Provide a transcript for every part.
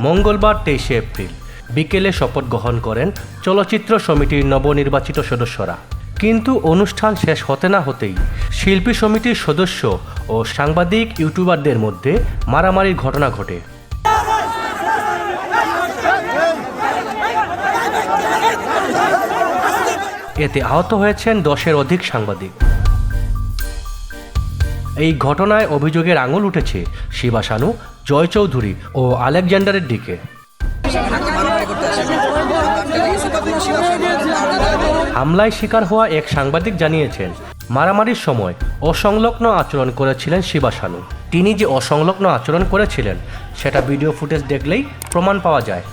মঙ্গলবার তেইশে এপ্রিল। বিকেলে শপথ গ্রহণ করেন চলচ্চিত্র সমিতির নবনির্বাচিত সদস্যরা। কিন্তু অনুষ্ঠান শেষ হতে না হতেই শিল্পী সমিতির সদস্য ও সাংবাদিক, ইউটিউবারদের মধ্যে মারামারির ঘটনা ঘটে। এতে আহত হয়েছেন দশের অধিক সাংবাদিক। এই ঘটনায় অভিযোগের আঙুল উঠেছে শিবাশানু জয় চৌধুরী ও আলেকজান্ডারের দিকে। হামলায় শিকার হওয়া এক সাংবাদিক জানিয়েছেন, মারামারির সময় অসংলগ্ন আচরণ করেছিলেন শিবাশানু তিনি যে অসংলগ্ন আচরণ করেছিলেন, সেটা ভিডিও ফুটেজ দেখলেই প্রমাণ পাওয়া যায়।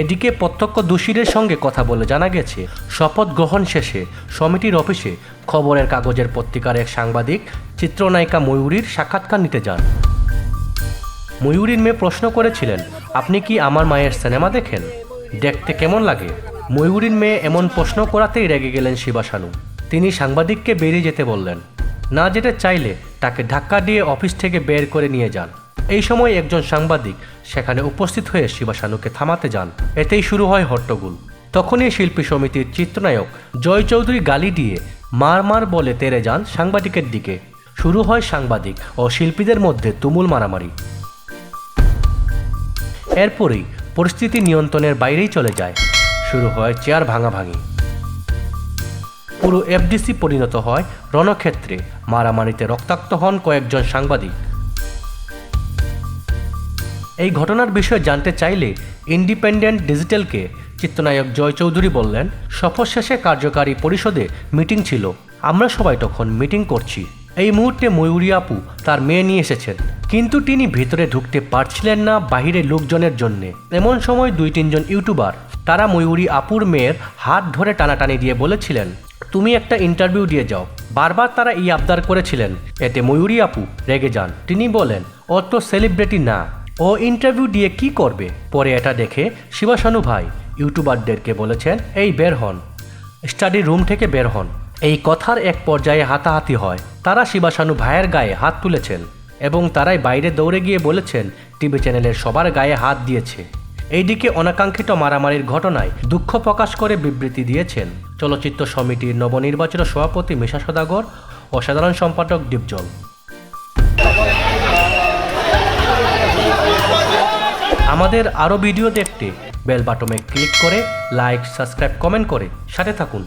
এদিকে প্রত্যক্ষ দোষীদের সঙ্গে কথা বলে জানা গেছে, শপথ গ্রহণ শেষে সমিতির অফিসে খবরের কাগজের পত্রিকার এক সাংবাদিক চিত্রনায়িকা ময়ূরীর সাক্ষাৎকার নিতে যান। ময়ূরীর মেয়ে প্রশ্ন করেছিলেন, আপনি কি আমার মায়ের সিনেমা দেখেন? দেখতে কেমন লাগে? ময়ূরীর মেয়ে এমন প্রশ্ন করাতেই রেগে গেলেন শিবাশানু। তিনি সাংবাদিককে বেরিয়ে যেতে বললেন, না যেতে চাইলে তাকে ধাক্কা দিয়ে অফিস থেকে বের করে নিয়ে যান। এই সময় একজন সাংবাদিক সেখানে উপস্থিত হয়ে শিবাসানুকে থামাতে যান। এতেই শুরু হয় হট্টগোল। তখনই শিল্পী সমিতির চিত্রনায়ক জয় চৌধুরী গালি দিয়ে মার মার বলে তেরে যান সাংবাদিকের দিকে। শুরু হয় সাংবাদিক ও শিল্পীদের মধ্যে তুমুল মারামারি। এরপরেই পরিস্থিতি নিয়ন্ত্রণের বাইরেই চলে যায়। শুরু হয় চেয়ার ভাঙাভাঙি। পুরো এফডিসি পরিণত হয় রণক্ষেত্রে। মারামারিতে রক্তাক্ত হন কয়েকজন সাংবাদিক। এই ঘটনার বিষয়ে জানতে চাইলে ইন্ডিপেন্ডেন্ট ডিজিটালকে চিত্রনায়ক জয় চৌধুরী বললেন, সফর শেষে কার্যকারী পরিষদে মিটিং ছিল। আমরা সবাই তখন মিটিং করছি। এই মুহূর্তে ময়ূরী আপু তার মেয়ে নিয়ে এসেছেন। কিন্তু তিনি ভিতরে ঢুকতে পারছিলেন না বাহিরে লোকজনের জন্যে। এমন সময় দুই তিনজন ইউটিউবার, তারা ময়ূরী আপুর মেয়ের হাত ধরে টানাটানি দিয়ে বলেছিলেন, তুমি একটা ইন্টারভিউ দিয়ে যাও। বারবার তারা এই আবদার করেছিলেন। এতে ময়ূরী আপু রেগে যান। তিনি বলেন, অত সেলিব্রিটি না। ও ইন্টারভিউ দিয়ে কি করবে? পরে এটা দেখে শিবাশানু ভাই ইউটিউবারদেরকে বলেছেন, এই বের হন। স্টাডি রুম থেকে বের হন। এই কথার এক পর্যায়ে হাতাহাতি হয়। তারা শিবাশানু ভাইয়ের গায়ে হাত তুলেছেন এবং তারাই বাইরে দৌড়ে গিয়ে বলেছেন, টিভি চ্যানেলের সবার গায়ে হাত দিয়েছে। এইদিকে অনাকাঙ্ক্ষিত মারামারির ঘটনায় দুঃখ প্রকাশ করে বিবৃতি দিয়েছেন। চলচ্চিত্র সমিতির নবনির্বাচিত সভাপতি মিশা সদাগর ও সাধারণ সম্পাদক দীপজল। আমাদের আরও ভিডিও দেখতে বেল বাটমে ক্লিক করে লাইক সাবস্ক্রাইব কমেন্ট করে সাথে থাকুন।